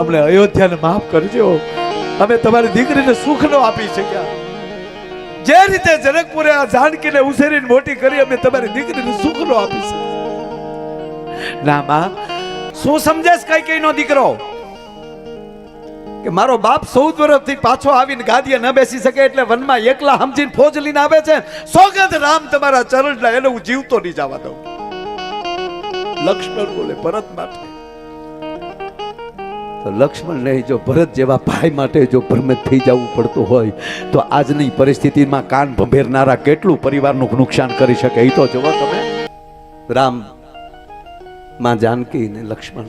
અમને અયોધ્યાને માફ કરજો. અમે તમારી દીકરીને સુખ ન આપી શક્યા. જે રીતે જનકપુરે આ જાનકીને ઉછેરીને મોટી કરી અમે તમારી દીકરીને સુખ ન આપી શક્યા. ના માં, શું સમજેશ કઈ કઈ નો દીકરો? કે મારો બાપ ચૌદ વર્ષથી પાછો આવીને ગાદીએ ન બેસી શકે એટલે વનમાં એકલા સમજીને ફોજ લઈને આવે છે. સોગંદ રામ તમારા ચરણના એને હું જીવતો નહીં જવા દઉં. લક્ષ્મણ બોલે, ભરત માટે તો લક્ષ્મણ નહીં જો ભરત જેવા ભાઈ માટે જો ભ્રમિત થઈ જવું પડતું હોય, તો આજની પરિસ્થિતિમાં કાન ભંભેરનારા કેટલું પરિવારનું નુકસાન કરી શકે? એ તો જુઓ તમે. રામ, માં જાનકી ને લક્ષ્મણ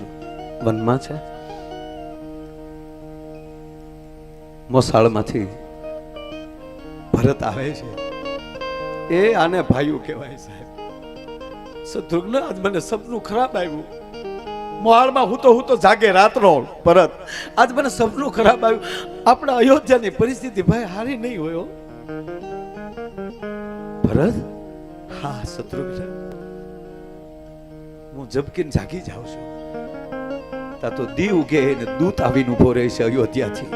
વનમાં છે. મોસાળમાંથી ભરત આવે છે. એ આને ભાઈઓ કહેવાય સાહેબ. શત્રુઘ્ન આજ મને સપનું ખરાબ આવ્યું. મોહાળમાં હું તો હું તો જાગે રાતનો પરત. આજ મને સપનું ખરાબ આવ્યું. આપણા અયોધ્યાની પરિસ્થિતિ ભાઈ હારી નહીં હોય ભરત? હા શત્રુઘ્ન હું જબકીને જાગી જાઉં છું. તા તો દી ઉગે ને દૂત આવીને ઊભો રહે છે અયોધ્યાથી.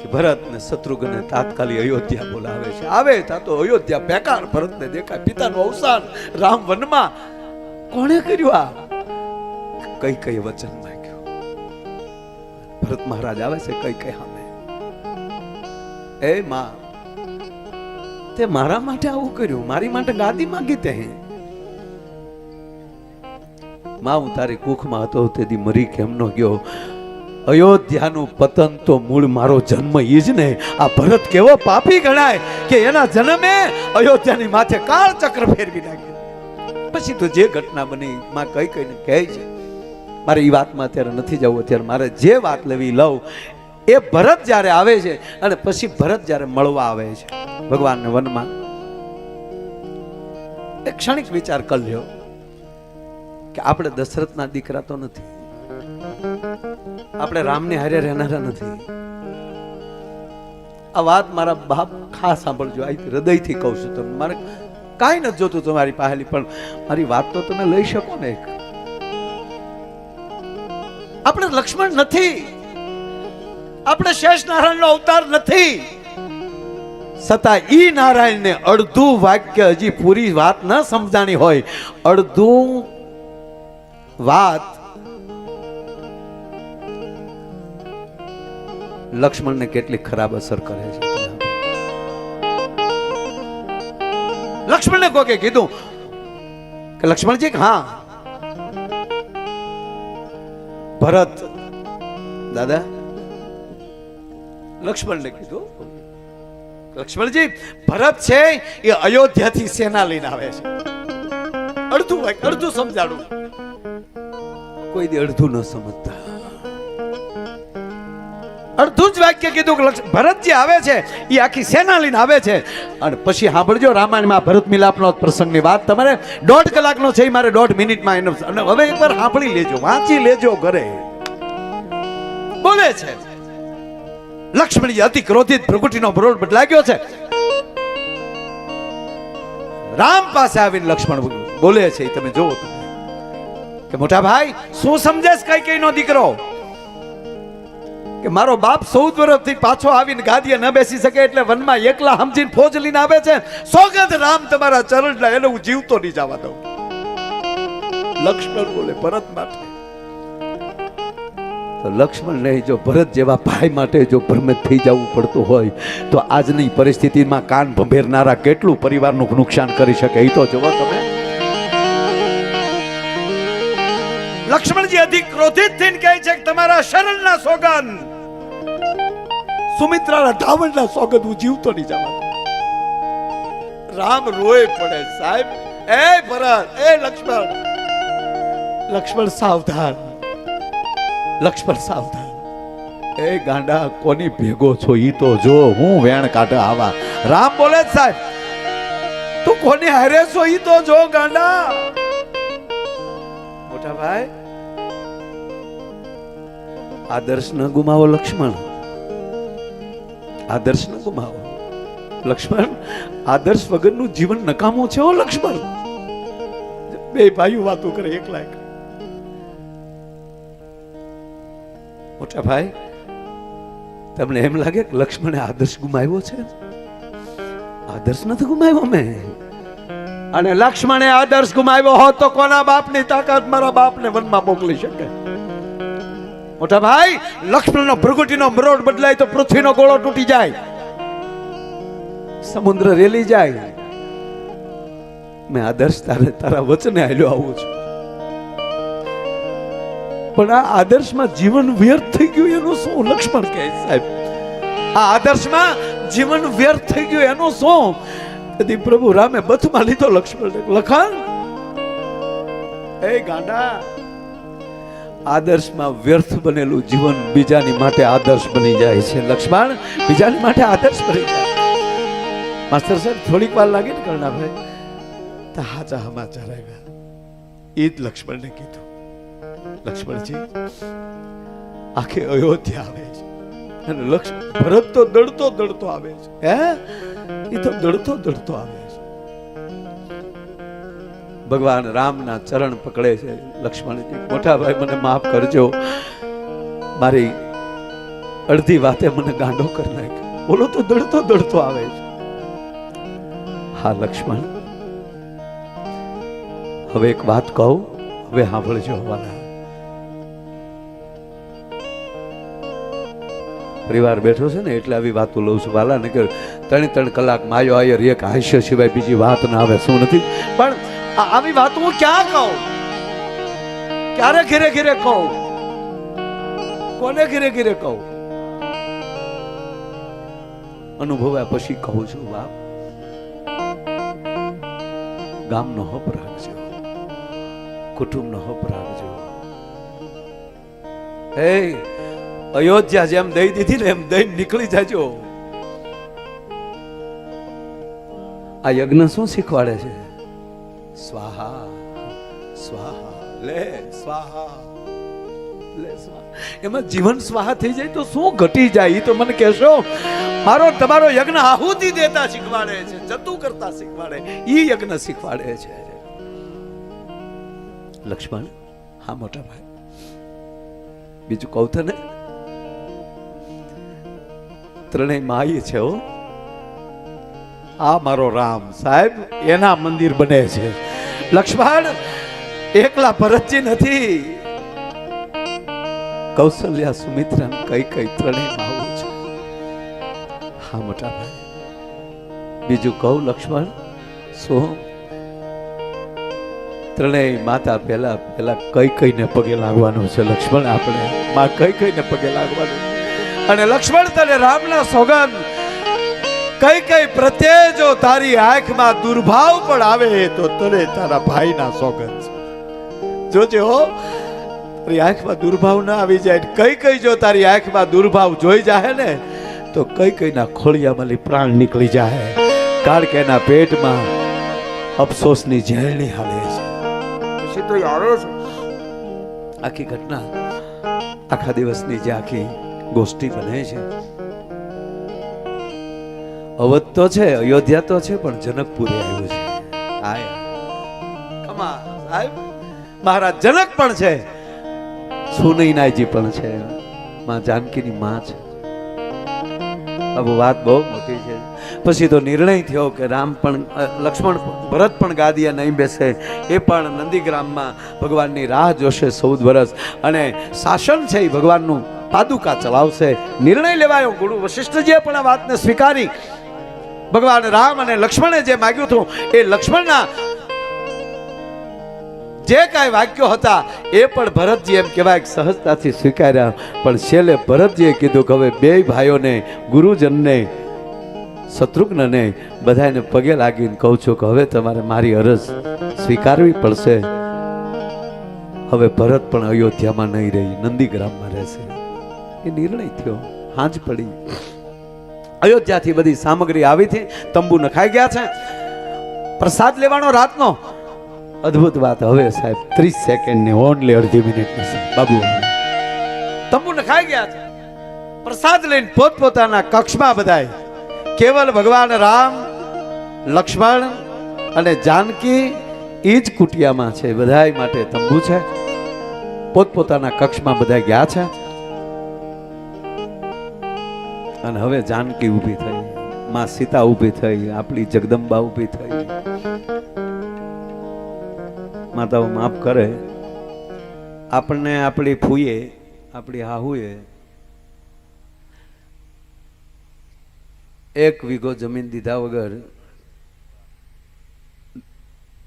કે ભરત ને શત્રુઘ્ન તાત્કાલિક અયોધ્યા બોલાવે છે. આવે તા તો અયોધ્યા બેકાર ભરતને દેખાય. પિતાનું અવસાન રામ વનમાં કોણે કર્યું આ? કઈ કઈ વચન માંગ્યું ભરત મહારાજ આવે છે કઈ કઈ સામે? એ માં, તે મારા માટે આવું કર્યું? મારી માટે ગાદી માંગી તે માં, હું તારી કુખમાં હતો, તેથી મરી કેમ નો ગયો? અયોધ્યાનું પતન તો મૂળ મારો જન્મ ઈ જ ને. આ ભરત કેવો પાપી ગણાય કે એના જન્મે અયોધ્યાની માથે કાળ ચક્ર ફેરવી નાખ્યું પછી તો જે ઘટના બની, માં કઈ કઈને કહે છે મારે એ વાતમાં અત્યારે નથી જવું, અત્યારે મારે જે વાત લેવી લઉં. એ ભરત જ્યારે આવે છે અને પછી ભરત જ્યારે મળવા આવે છે, ભગવાનને વનમાં એક ક્ષણિક વિચાર કરી કે આપણે દશરથના દીકરા તો નથી. આપણે રામને હારે રહેનારા નથી. આ વાત મારા બાપ ખાસ સાંભળજો આ હૃદયથી કહું છું તમે મારે કાંઈ નથી જોતું તમારી પાસેલી પણ મારી વાત તો તમે લઈ શકો ને એક. લક્ષ્મણ નથી. આપણે શેષ નારાયણનો અવતાર નથી. છતાં ઈ નારાયણને અડધું વાક્ય હજી પૂરી વાત ન સમજાણી હોય. અડધું વાત લક્ષ્મણને કેટલી ખરાબ અસર કરે છે. લક્ષ્મણને કોકે કીધું? કે લક્ષ્મણજી, હા. ભરત. દાદા? લક્ષ્મણને કીધું. લક્ષ્મણજી ભરત છે એ અયોધ્યાથી સેના લઈને આવે છે. અડધું અડધું સમજાડું. કોઈ દી અડધું ન સમજતા. અડધું જ વાક્ય કીધું કે ભરતજી આવે છે એ આખી સેના લઈને આવે છે. અને પછી સાંભળજો, રામાયણમાં ભરત મિલાપનો પ્રસંગની વાત. તમારે દોઢ કલાકનો છે મારે દોઢ મિનિટમાં એનો અને હવે એકવાર સાંભળી લેજો, વાંચી લેજો ઘરે. બોલે છે, લક્ષ્મણજી અતિ ક્રોધિત પ્રકૃતિનો બરોડ બદલાગ્યો છે. રામ પાસે આવીને લક્ષ્મણ બોલે છે તમે જોવો કે મોટા ભાઈ, શું સમજેશ કઈ કઈ નો દીકરો? કે મારો બાપ ચૌદ વર્ષથી પાછો આવીને ગાદીએ ન બેસી શકે એટલે વનમાં એકલા સમજીને ફોજ લઈને આવે છે. સોગંદ રામ તમારા ચરણના, એને હું જીવતો નહીં જવા દઉં. લક્ષ્મણ બોલે, ભરત માટે. તો લક્ષ્મણ નહીં જો ભરત જેવા ભાઈ માટે જો ભ્રમિત થઈ જવું પડતું હોય, તો આજની પરિસ્થિતિમાં કાન ભંભેરનારા કેટલું પરિવારનું નુકસાન કરી શકે? એ તો જોવો તમે. લક્ષ્મણજી અધિક ક્રોધિત થઈને કહે છે કે તમારા શરણના સોગંદ સુમિત્રાના ધાવણના સોગંદ હું જીવતો નહીં જવા રામ રોય પડે સાહેબ. એ ભરત, એ લક્ષ્મણ. લક્ષ્મણ સાવધાન. લક્ષ્મણ સાવધાન. એ ગાંડા કોની ભેગો છો ઈ તો જો, હું વેણ કાઢે આવા. રામ બોલે સાહેબ. તું કોની હારે છો ઈ તો જો ગાંડા. મોટા ભાઈ આદર્શ ન ગુમાવો લક્ષ્મણ. આદર્શ ન ગુમાવો લક્ષ્મણ આદર્શ વગરનું જીવન નકામું છે ઓ લક્ષ્મણ. બે ભાઈઓ વાતો કરે એકલા એક. મોટા ભાઈ, તમને એમ લાગે કે લક્ષ્મણે આદર્શ ગુમાવ્યો છે? આદર્શ નથી ગુમાવ્યો મેં અને લક્ષ્મણે આદર્શ ગુમાવ્યો હોત તો કોના બાપની તાકાત મારા બાપને વનમાં મોકલી શકે? મોટા ભાઈ, લક્ષ્મણનો ભૃગુટીનો મરોડ બદલાય તો પૃથ્વીનો ગોળો તૂટી જાય. સમુદ્ર રેલી જાય. મેં આદર્શ તારે તારા વચને હાલ્યો આવું છું. પણ આ આદર્શમાં જીવન વ્યર્થ થઈ ગયું એનું શું? લક્ષ્મણ કહે સાહેબ. આ આદર્શમાં જીવન વ્યર્થ થઈ ગયું એનું શું? તેથી પ્રભુ રામે બથમાં લીધો લક્ષ્મણ લખાણ? એ ગાંડા આદર્શમાં વ્યર્થ બનેલું જીવન બીજાની માટે આદર્શ બની જાય છે. લક્ષ્મણ, બીજાની માટે આદર્શ બની જાય. માસ્ટર સાહેબ, થોડીક વાર લાગે ને કરણાભાઈ તો હાચા સમાચાર આવ્યા એ જ લક્ષ્મણને કીધું. લક્ષ્મણજી, આખે અયોધ્યા આવે છે. અને લક્ષ્મણ ભરત તો દડતો દડતો આવે છે. હે? એ તો દડતો દડતો આવે ભગવાન રામના ચરણ પકડે છે. લક્ષ્મણજી મોટા ભાઈ મને માફ કરજો. મારી અડધી વાતે મને ગાંડો કરી નાખ્યો. બોલો તો દડતો દડતો આવે છે. હા, લક્ષ્મણ. હવે એક વાત કહું, હવે સાંભળજો હવાલા પરિવાર બેઠો છે ને, એટલે આવી વાતો લઉં છું. વાલા ને કે ત્રણ ત્રણ કલાક માયો આયર, એક હાસ્ય સિવાય બીજી વાત ના આવે, શું નથી? પણ આવી વાત હું ક્યાં કહું? ક્યારે ઘેરે ઘેરે કહું? કોને ઘેરે ઘેરે કહું? અનુભવ્યા પછી કહું છું, બાપ, ગામનો હપ રાખજો. કુટુંબનો હપ રાખજો. હે અયોધ્યા જેમ દઈ દીધી ને એમ દઈ નીકળી જાજો. આ યજ્ઞ શું શીખવાડે છે? સ્વાહા સ્વાહા, લે સ્વાહા એમાં જીવન સ્વાહા થઈ જાય તો શું ઘટી જાય તો મને કહેશો. મારો તમારો યજ્ઞ આહુતિ દેતા શીખવાડે છે, જતું કરતા શીખવાડે. એ યજ્ઞ શીખવાડે છે. લક્ષ્મણ, હા મોટા ભાઈ. બીજું કહું તને. ત્રણેય માઈ છે હો. આ મારો રામ સાહેબ, એના મંદિર બને છે. લક્ષ્મણ, એકલા ભરતજી નથી. કૌશલ્યા સુમિત્રા કઈ કઈ ત્રણેય માવું છે. હા મોટા ભાઈ બીજું કહું, લક્ષ્મણ, શું? ત્રણેય માતા પહેલા પહેલા કઈ કઈને પગે લાગવાનું છે, લક્ષ્મણ? આપણે માં કઈ કઈને પગે લાગવાનું? અને લક્ષ્મણ તને રામના સોગંદ કઈ કઈ પ્રત્યે જો તારી આંખમાં દુર્ભાવ પણ આવે, તો તને તારા ભાઈના સોગંદ જોજે હો, તારી આંખમાં દુર્ભાવ ના આવી જાય કઈ કઈ જો તારી આંખમાં દુર્ભાવ જોઈ જાય ને, તો કઈ કઈના ખોળિયામાંથી પ્રાણ નીકળી જાય કારણ કે એના પેટમાં અફસોસની ઝેરણી હાલે છે. પછી તો છે. આખી ઘટના આખા દિવસની જે આખી ગોષ્ઠી બને છે. અવધ તો છે, અયોધ્યા તો છે, પણ જનકપુરે આવ્યું છે. સાહેબ. મહારાજ, જનક પણ છે. સુનૈનાજી પણ છે. માં જાનકીની માં છે. હવે વાત બહુ મોટી છે. પછી તો નિર્ણય થયો કે રામ પણ લક્ષ્મણ ભરત પણ ગાદીએ નહીં બેસે. એ પણ નંદીગ્રામમાં ભગવાનની રાહ જોશે ચૌદ વર્ષ અને શાસન છે એ ભગવાનનું પાદુકા ચલાવશે. નિર્ણય લેવાયો ગુરુ વશિષ્ઠજીએ પણ આ વાતને સ્વીકારી. ભગવાન રામ અને લક્ષ્મણે જે માગ્યું હતું, એ લક્ષ્મણના જે કાંઈ વાક્યો હતા, એ પણ ભરતજી એમ કહેવાય સહજતાથી સ્વીકાર્યા. પણ છેલ્લે ભરતજીએ કીધું કે હવે બે ભાઈઓને, ગુરુજનને, શત્રુઘ્નને બધાને પગે લાગીને કહું છું કે હવે તમારે મારી અરજ સ્વીકારવી પડશે. હવે ભરત પણ અયોધ્યામાં નહીં રહી, નંદીગ્રામમાં રહેશે. એ નિર્ણય થયો, હાંજ પડી. અયોધ્યાથી બધી સામગ્રી આવી હતી તંબુ નખાઈ ગયા છે. પ્રસાદ લેવાનો રાતનો? અદ્ભુત વાત. હવે સાહેબ, ત્રીસ સેકન્ડની ઓનલી અડધી મિનિટ બાબુ, તંબુ નખાઈ ગયા છે. પ્રસાદ લઈને પોતપોતાના કક્ષમાં બધાય. કેવલ ભગવાન રામ, લક્ષ્મણ અને જાનકી એ જ કુટિયામાં છે. બધાય માટે તંબુ છે. પોતપોતાના કક્ષમાં બધા ગયા છે. અને હવે જાનકી ઊભી થઈ. માં સીતા ઊભી થઈ, આપણી જગદંબા ઊભી થઈ. માતાઓ માફ કરે. આપણને આપણી ફૂઈએ, આપણી હાહુએ એક વીઘો જમીન દીધા વગર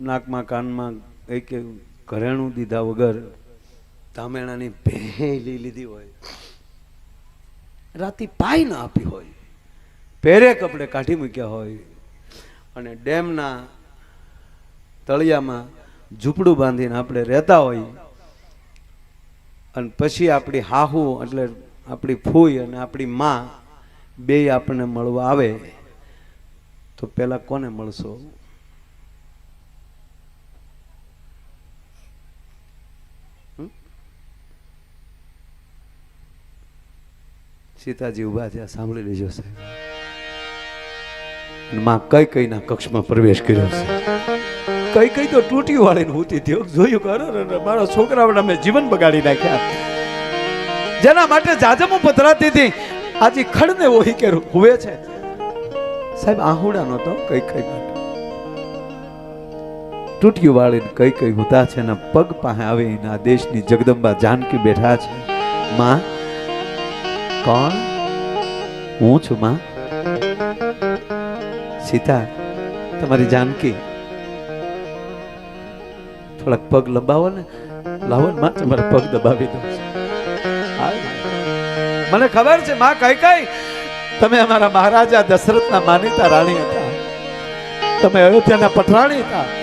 નાકમાં, કાનમાં એક ઘરેણું દીધા વગર તામેણાની ભેલી લીધી હોય. રાતી પાઈ ના આપી હોય. પહેરે કપડે કાઢી મૂક્યા હોય. અને ડેમના તળિયામાં ઝૂંપડું બાંધીને આપણે રહેતા હોય. અને પછી આપણી હાહુ એટલે આપણી ફૂઈ અને આપણી માં બે આપણને મળવા આવે. તો પેલા કોને મળશો? સીતાજી ઊભા થયા, સાંભળી લેજો સાહેબ. માં કઈ કઈના કક્ષમાં પ્રવેશ કર્યો છે? કઈ કઈ તો તૂટી વાળીને હોતી થયો. જોયું કરો મારા છોકરાઓના મેં જીવન બગાડી નાખ્યા. જેના માટે જાજમો પધરાતી હતી. આજે ખડને ઓહી કે હુવે છે. સાહેબ આહુડા નહોતો, કઈ કઈ તૂટ્યું વાળીને કઈ કઈ હોતા છે ને પગ પાસે આવીને આ દેશની જગદંબા જાનકી બેઠા છે. માં કોણ હું છું માં. સીતા, તમારી જાનકી. થોડાક પગ લંબાવો ને. લાવો ને માં, તમારા પગ દબાવી દો મને ખબર છે, માં, કઈ કઈ? તમે અમારા મહારાજા દશરથના માનીતા રાણી હતા. તમે અયોધ્યાના પટરાણી હતા.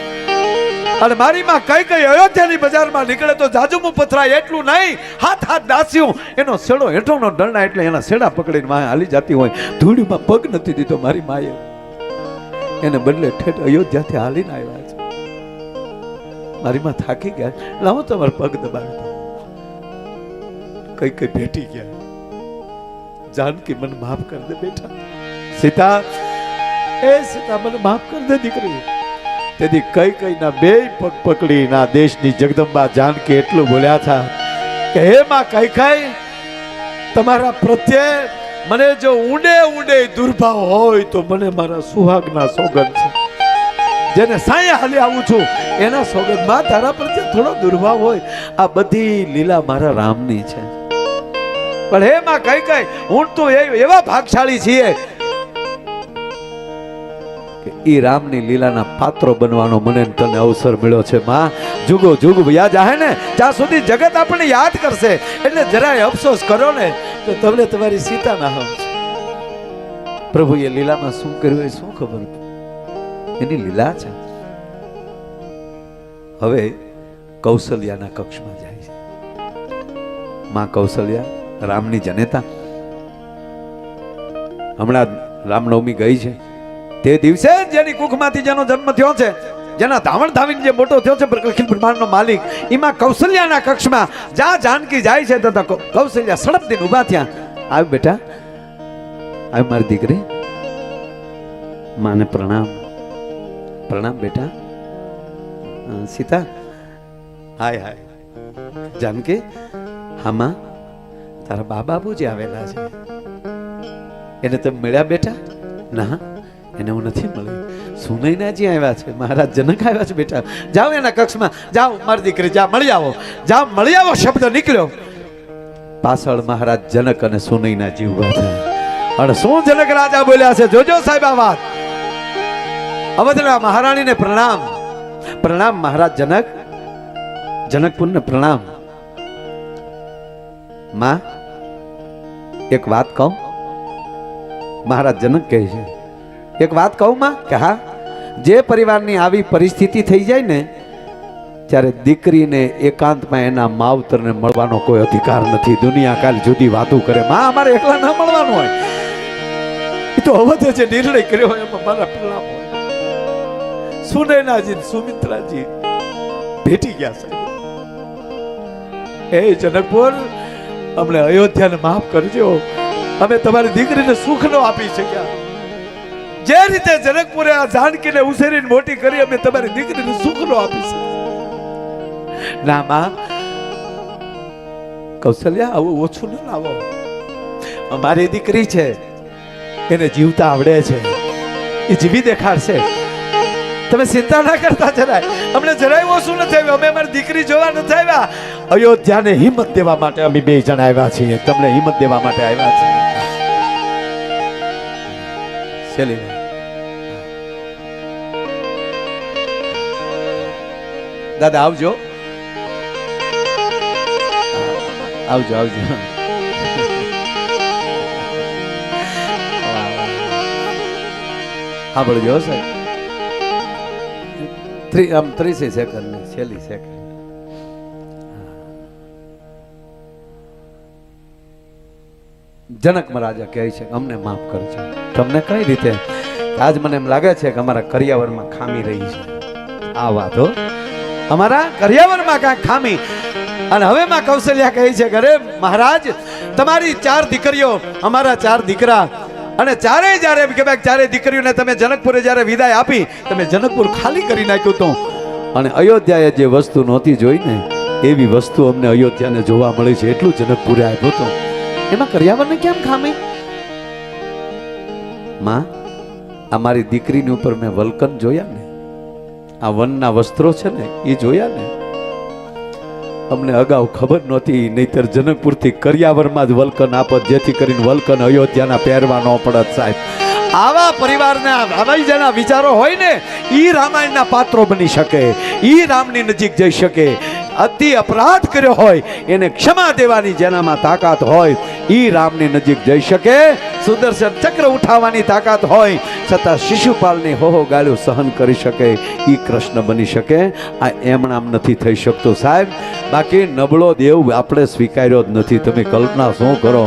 અને મારી માં કઈ કઈ અયોધ્યાની બજારમાં નીકળે તો જાજુમું પથરાય એટલું નહીં. હાથ હાથ દાસ્યું. એનો સેડો હેઠોનો ડરણા એટલે એના સેડા પકડીને માં હાલી જતી હોય. ધૂળીમાં પગ નથી દીધો મારી માએ. એને બદલે ઠેઠ અયોધ્યાથી હાલીને આવ્યા છે. મારી માં થાકી ગયા. લાવો તમારો પગ દબાવી દો કઈ કઈ ભેટી ગયા. જાનકી મને માફ કરી દે બેટા. સીતા. એ સીતા, મને માફ કરી દે દીકરી. તેથી કઈ કઈ ના બે પગ પકડી ના દેશની જગદંબા જાનકી એટલું બોલ્યા હતા કે, હે માં કઈ કઈ તમારા પ્રત્યે મને જો ઊંડે ઊંડે દુર્ભાવ હોય તો મને મારા સુહાગના સોગંદ છે. જેને સાયા હાલી આવું છું, એના સોગંદમાં તારા પ્રત્યે થોડો દુર્ભાવ હોય. આ બધી લીલા મારા રામની છે. પણ હે માં કઈ કઈ હું તો એવા ભાગશાળી છીએ ઈ રામની લીલાના પાત્રો બનવાનો મને તને અવસર મળ્યો છે, માં. જુગો, જુગ યાદ આહે ને, જ્યાં સુધી જગત આપણને યાદ કરશે. એટલે જરાય અફસોસ કરો ને, તો તમને તમારી સીતાના હમ છે. પ્રભુએ લીલામાં શું કર્યું એ શું ખબર? એની લીલા છે. હવે કૌશલ્યાના કક્ષમાં જાય છે. માં કૌશલ્યા, રામની જનેતા. હમણાં રામનવમી ગઈ છે. તે દિવસે જેની કુખમાંથી જેનો જન્મ થયો છે, જેના ધાવણ ધાવીને જે મોટો થયો છે અખિલ બ્રહ્માંડનો માલિક, એમાં કૌશલ્યાના કક્ષમાં જ્યાં જાનકી જાય છે, તથા કૌશલ્યા સડપ ઊભા થયા. આવ બેટા, આવ મારી દીકરી. માને પ્રણામ. પ્રણામ બેટા. સીતા. હાય હાય. જાનકી હામાં તારા બા બાબુજી આવેલા છે. એને તમે મળ્યા બેટા? ના એને હું નથી મળી સુનૈનાજી આવ્યા છે, મહારાજ જનક આવ્યા છે બેટા. જાઓ એના કક્ષમાં. જાઓ, મારી દીકરી, જા, મળી આવો. જા મળી આવો, શબ્દ નીકળ્યો. પાછળ મહારાજ જનક અને સુનૈનાજી ઊભા થયા. અને શું જનક રાજા બોલ્યા છે? જોજો સાહેબ આ વાત. અવધના મહારાણીને પ્રણામ. પ્રણામ મહારાજ જનક. જનકપુરને પ્રણામ. માં, એક વાત કહું? મહારાજ જનક કહે છે એક વાત કહું માં, કે હા, જે પરિવારની આવી પરિસ્થિતિ થઈ જાય ને ત્યારે દીકરીને એકાંતમાં એના માવતરને મળવાનો કોઈ અધિકાર નથી. દુનિયા કાલ જુદી વાતો કરે. માં, અમારે એકલા ના મળવાનું હોય. એ તો અવધે જે નિર્ણય કર્યો હોય, એમાં મારા પ્રણામ હોય. સુમિત્રાજી ભેટી ગયા સાહેબ. એ જનકપુર, અમને અયોધ્યાને માફ કરજો. અમે તમારી દીકરીને સુખ ન આપી શક્યા. જે રીતે જનકપુરે આ જાનકીને ઉછેરીને મોટી કરી અમે તમારી દીકરીને સુખ ન આપી ના માં, કૌશલ્યા, આવું ઓછું ન લાવો. અમારી દીકરી છે, એને જીવતા આવડે છે, એ જીવી દેખાડશે. તમે ચિંતા ના કરતા જરાય. અમને જરાય ઓછું નથી આવ્યું. અમે અમારી દીકરી જોવા નથી આવ્યા. અયોધ્યાને હિંમત દેવા માટે અમે બે જણ આવ્યા છીએ. તમને હિંમત દેવા માટે આવ્યા છીએ. શેલી દાદા, આવજો. આવજો આવજો. સાંભળજો સાહેબ. થ્રી આમ ત્રીસે સેકન્ડ છેલ્લી સેકન્ડ. જનક મહારાજા કહે છે અમને માફ કરજો. તમને કઈ રીતે? આજ મને એમ લાગે છે કે અમારા કરિયાવરમાં ખામી રહી છે. આ વાત અમારા કરિયાવરમાં કાંઈ ખામી. અને હવે માં કૌશલ્યા કહે છે ઘરે મહારાજ, તમારી ચાર દીકરીઓ, અમારા ચાર દીકરા. અને ચારે જ્યારે કે, ભાઈ, ચારે દીકરીઓને તમે જનકપુરે જ્યારે વિદાય આપી, તમે જનકપુર ખાલી કરી નાખ્યું હતું. અને અયોધ્યાએ જે વસ્તુ નહોતી જોઈ ને, એવી વસ્તુ અમને અયોધ્યાને જોવા મળી છે. એટલું જનકપુરે આપ્યું હતું. એમાં કરિયાવરને કેમ ખામી? માં, આ મારી દીકરીની ઉપર મેં વલ્કન જોયા ને આ વનના વસ્ત્રો છે ને એ જોયા ને? અમને અગાઉ ખબર નહોતી, નહીતર જનકપુરથી કરિયાવરમાં જ વલ્કન આપત, જેથી કરીને વલ્કન અયોધ્યાના પહેરવા ન પડત સાહેબ. આવા પરિવારના આવા જેના વિચારો હોય ને, ઈ રામાયણના પાત્રો બની શકે, ઈ રામની નજીક જઈ શકે અતિ અપરાધ કર્યો હોય, એને ક્ષમા દેવાની જેનામાં તાકાત હોય એ રામની નજીક જઈ શકે. સુદર્શન ચક્ર ઉઠાવવાની તાકાત હોય, છતાં શિશુપાલની હોહો ગાળ્યો સહન કરી શકે એ કૃષ્ણ બની શકે. આ એમણામ નથી થઈ શકતું સાહેબ. બાકી નબળો દેવ આપણે સ્વીકાર્યો જ નથી. તમે કલ્પના શું કરો?